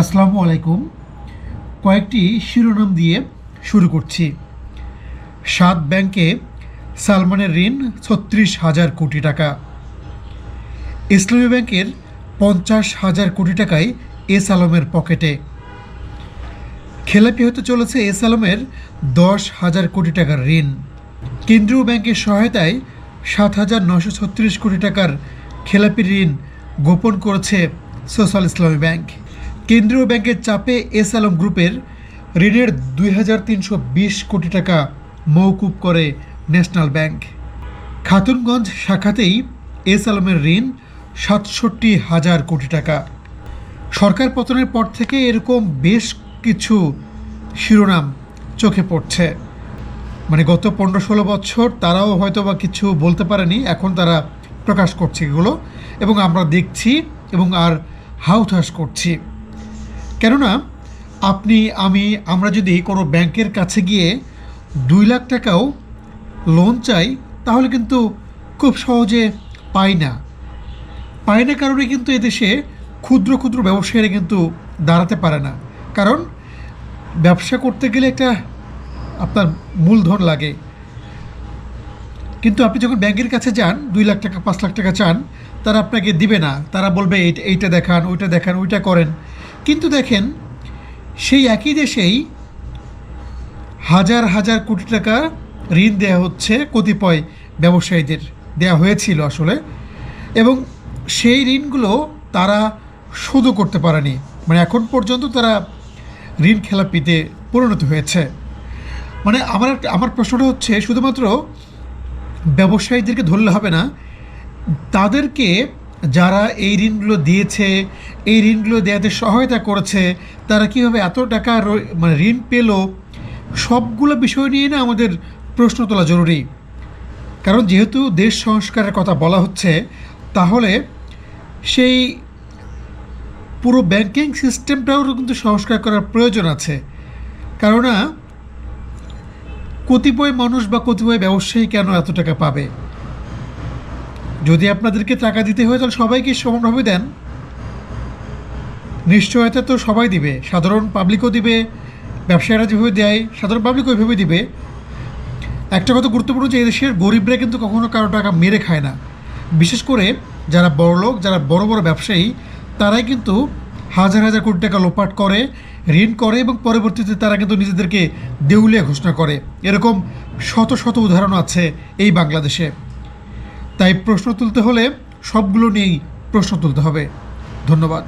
আসসালামু আলাইকুম। কয়েকটি শিরোনাম দিয়ে শুরু করছি। সাত ব্যাংকে সালমানের ঋণ ছত্রিশ হাজার কোটি টাকা। ইসলামী ব্যাংকের পঞ্চাশ হাজার কোটি টাকায় এস আলমের পকেটে। খেলাপি হতে চলেছে এস আলমের দশ হাজার কোটি টাকার ঋণ। কেন্দ্রীয় ব্যাংকের সহায়তায় সাত হাজার নশো ছত্রিশ কোটি টাকার খেলাপি ঋণ গোপন করেছে সোশ্যাল ইসলামী ব্যাংক। কেন্দ্রীয় ব্যাংকের চাপে এস আলম গ্রুপের ঋণের দুই হাজার তিনশো বিশ কোটি টাকা মৌকুব করে ন্যাশনাল ব্যাংক। খাতুনগঞ্জ শাখাতেই এস আলমের ঋণ সাতষট্টি হাজার কোটি টাকা। সরকার পতনের পর থেকে এরকম বেশ কিছু শিরোনাম চোখে পড়ছে। মানে গত পনেরো ষোলো বছর তারাও হয়তো বা কিছু বলতে পারেনি, এখন তারা প্রকাশ করছে এগুলো এবং আমরা দেখছি এবং আর হাউথাস করছি। কেননা আপনি, আমি, আমরা যদি কোনো ব্যাংকের কাছে গিয়ে দুই লাখ টাকাও লোন চাই, তাহলে কিন্তু খুব সহজে পাই না। পাই না কারণে কিন্তু এদেশে ক্ষুদ্র ক্ষুদ্র ব্যবসায়ীরা কিন্তু দাঁড়াতে পারে না। কারণ ব্যবসা করতে গেলে একটা আপনার মূলধন লাগে। কিন্তু আপনি যখন ব্যাংকের কাছে যান, দুই লাখ টাকা, পাঁচ লাখ টাকা চান, তারা আপনাকে দিবে না। তারা বলবে এইটা দেখান, ওইটা দেখান, ওইটা করেন। কিন্তু দেখেন, সেই একই দেশেই হাজার হাজার কোটি টাকা ঋণ দেওয়া হচ্ছে কতিপয় ব্যবসায়ীদের দেওয়া হয়েছিল আসলে। এবং সেই ঋণগুলো তারা শোধও করতে পারেনি। মানে এখন পর্যন্ত তারা ঋণ খেলাপিতে পরিণত হয়েছে। মানে আমার আমার প্রশ্নটা হচ্ছে, শুধুমাত্র ব্যবসায়ীদেরকে ধরলে হবে না, তাদেরকে যারা এই ঋণগুলো দিয়েছে, এই ঋণগুলো দেওয়াতে সহায়তা করেছে, তারা কীভাবে এত টাকা মানে ঋণ পেল, সবগুলো বিষয় নিয়ে না আমাদের প্রশ্ন তোলা জরুরি। কারণ যেহেতু দেশ সংস্কারের কথা বলা হচ্ছে, তাহলে সেই পুরো ব্যাংকিং সিস্টেমটাও কিন্তু সংস্কার করার প্রয়োজন আছে। কেননা, কতিপয় মানুষ বা কতিপয় ব্যবসায়ী কেন এত টাকা পাবে? যদি আপনাদেরকে টাকা দিতে হয়, তাহলে সবাইকে সমানভাবে দেন। নিশ্চয়তা তো সবাই দিবে। সাধারণ পাবলিকও দিবে, ব্যবসায়ীরা যেভাবে দেয়, সাধারণ পাবলিক ওইভাবে দিবে। একটা কথা গুরুত্বপূর্ণ যে এদেশের গরিবরা কিন্তু কখনো কারও টাকা মেরে খায় না। বিশেষ করে যারা বড় লোক, যারা বড় বড় ব্যবসায়ী, তারাই কিন্তু হাজার হাজার কোটি টাকা লোপাট করে, ঋণ করে এবং পরবর্তীতে তারা কিন্তু নিজেদেরকে দেউলিয়া ঘোষণা করে। এরকম শত শত উদাহরণ আছে এই বাংলাদেশে। তাই প্রশ্ন তুলতে হলে সবগুলো নিয়েই প্রশ্ন তুলতে হবে। ধন্যবাদ।